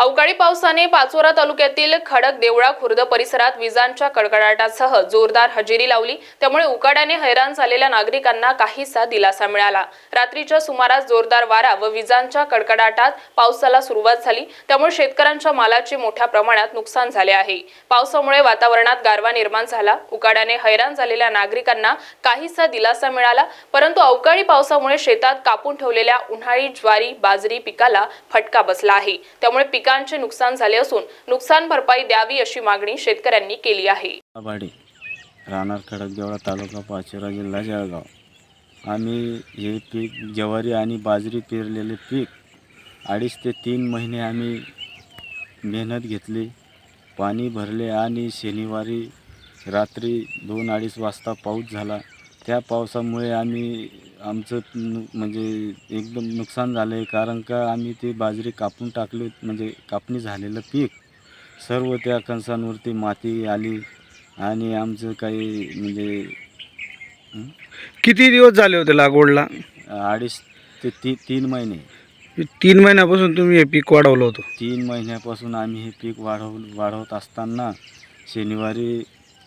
अवकाळी पावसाने पाचोरा तालुक्यातील खडक देवळा खुर्द परिसरात विजांच्या कडकडाटासह जोरदार हजेरी लावली. त्यामुळे उकाड्याने हैराण झालेल्या नागरिकांना काहीसा दिलासा मिळाला. रात्रीच्या सुमारास जोरदार वारा व विजांच्या कडकडाटात पावसाला सुरुवात झाली. त्यामुळे शेतकऱ्यांच्या मालाचे मोठ्या प्रमाणात नुकसान झाले आहे. पावसामुळे वातावरणात गारवा निर्माण झाला. उकाड्याने हैराण झालेल्या नागरिकांना काहीसा दिलासा मिळाला. परंतु अवकाळी पावसामुळे शेतात कापून ठेवलेल्या उन्हाळी ज्वारी बाजरी पिकाला फटका बसला आहे. त्यामुळे पिका पिकांचे नुकसान झाले असून नुकसान भरपाई द्यावी अशी मागणी शेतकऱ्यांनी केली आहे. राहणार खडकदेवळा तालुका पाचोरा जिल्हा जळगाव. आम्ही हे पीक ज्वारी आणि बाजरी पेरलेले पीक अडीच ते तीन महिने आम्ही मेहनत घेतली पाणी भरले आणि शनिवारी रात्री दोन अडीच वाजता पाऊस झाला. त्या पावसामुळे आम्ही आमचं म्हणजे एकदम नुकसान झालं आहे. कारण का आम्ही ते बाजरी कापून टाकली म्हणजे कापणी झालेलं पीक. सर्व त्या कणसांवरती माती आली आणि आमचं काही म्हणजे किती दिवस झाले होते लागवडला? अडीच ते ती तीन महिने. तीन महिन्यापासून तुम्ही हे पीक वाढवलं होतं. तीन महिन्यापासून आम्ही हे पीक वाढव वाढवत असताना शनिवारी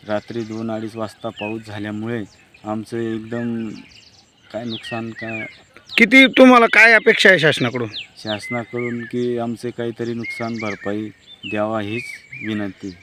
रात्री दोन अडीच वाजता पाऊस झाल्यामुळे आमचं एकदम काय नुकसान का किती तुम्हाला काय अपेक्षा आहे शासनाकडून? शासनाकडून की आमचे काहीतरी नुकसान भरपाई द्यावा हीच विनंती.